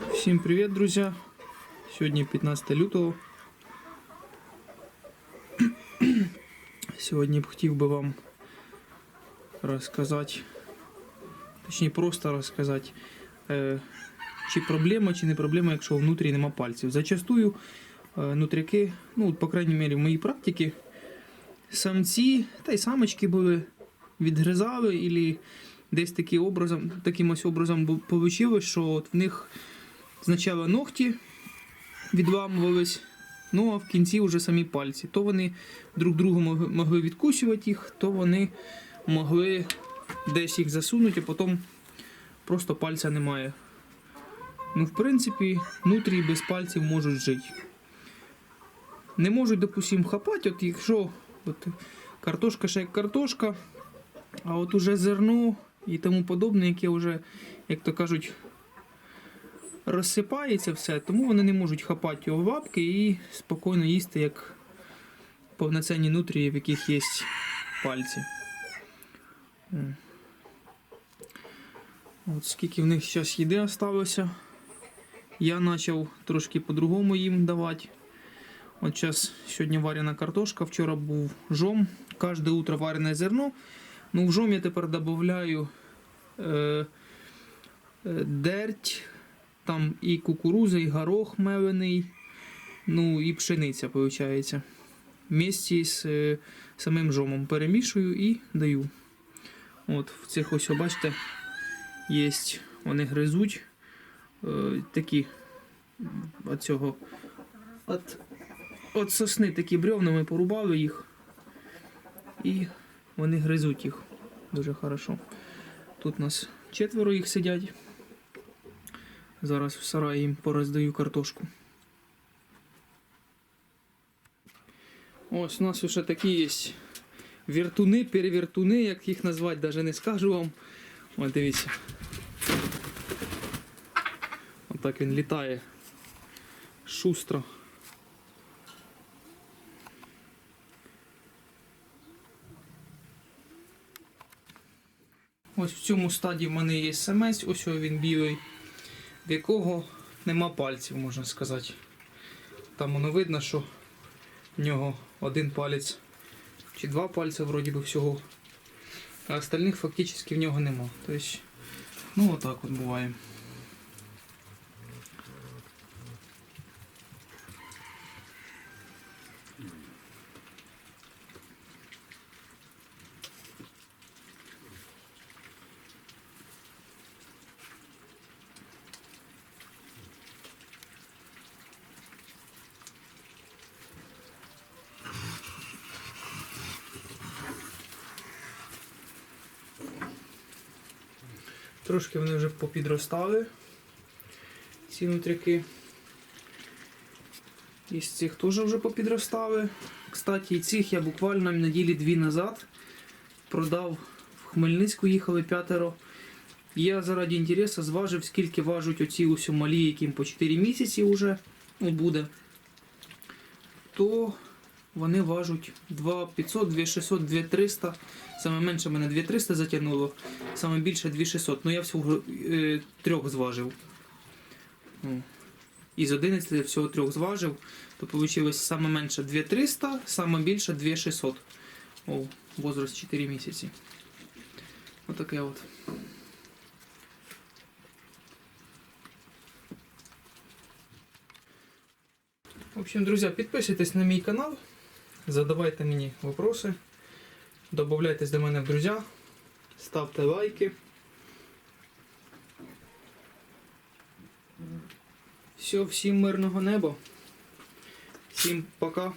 Всім привіт, друзі! Сьогодні 15 лютого. Сьогодні б хотів би вам розказати, точніше просто розказати, е, чи проблема, чи не проблема, якщо внутрі нема пальців. Зачастую е, нутряки, ну, по крайній мірі, в моїй практиці, самці та й самочки були відгризали, і десь таким образом, таким ось образом получилось, що от в них Спочатку ногті відламувались, ну а в кінці вже самі пальці. То вони друг другу могли відкусювати їх, то вони могли десь їх засунути, а потім просто пальця немає. Ну, в принципі, нутрії без пальців можуть жити. Не можуть, допустим, хапати, от якщо от, картошка ще як картошка, а от уже зерно і тому подобне, яке вже, як то кажуть, розсипається все, тому вони не можуть хапати його в лапки і спокійно їсти, як повноцінні нутрії, в яких є пальці. От скільки в них зараз їди осталося. Я почав трошки по-другому їм давати. От зараз сьогодні варена картошка, вчора був жом. Кожне утро варене зерно. Ну, в жом я тепер додаю е, е, дерть, там і кукуруза, і горох мелений, ну і пшениця, виходить. Вместе з е, самим жомом перемішую і даю. От в цих ось, бачите, є, вони гризуть е, такі от цього. От, от сосни такі бревна, ми порубали їх. І вони гризуть їх дуже хорошо. Тут у нас четверо їх сидять. Зараз в сараї їм пороздаю картошку. Ось у нас вже такі є віртуни, перевіртуни, як їх назвати, навіть не скажу вам. Ось дивіться. Отак він літає. Шустро. Ось в цьому стадії в мене є самець, ось він білий в якого нема пальців, можна сказати. Там воно видно, що в нього один палець чи два пальці вроді би всього. А остальних фактично в нього нема. Тобто, ну отак от буває. Трошки вони вже попідростали, ці нутряки. Із цих теж вже попідростали. Кстати, і цих я буквально неділі дві назад продав в Хмельницьку, їхали п'ятеро. Я заради інтересу зважив, скільки важать оці ось малі, яким по 4 місяці вже ну, буде. То вони важать 2500, 2600, 2300. Саме менше мене 2300 затягнуло, саме більше 2600. Ну я всього е, трьох зважив. Ну, Із 11 я всього трьох зважив, то вийшло саме менше 2300, саме більше 2600. О, возраст 4 місяці. Отаке от. В общем, друзья, підписуйтесь на мій канал, задавайте мені вопроси, додавайтесь до мене в друзі, ставте лайки. Все, всім мирного неба. Всім пока.